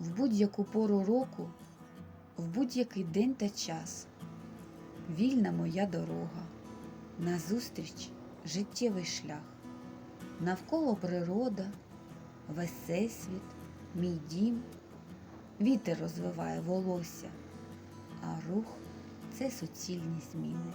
в будь-яку пору року, в будь-який день та час. Вільна моя дорога, назустріч життєвий шлях. Навколо природа, весь всесвіт, мій дім, вітер розвиває волосся, а рух це суцільні зміни.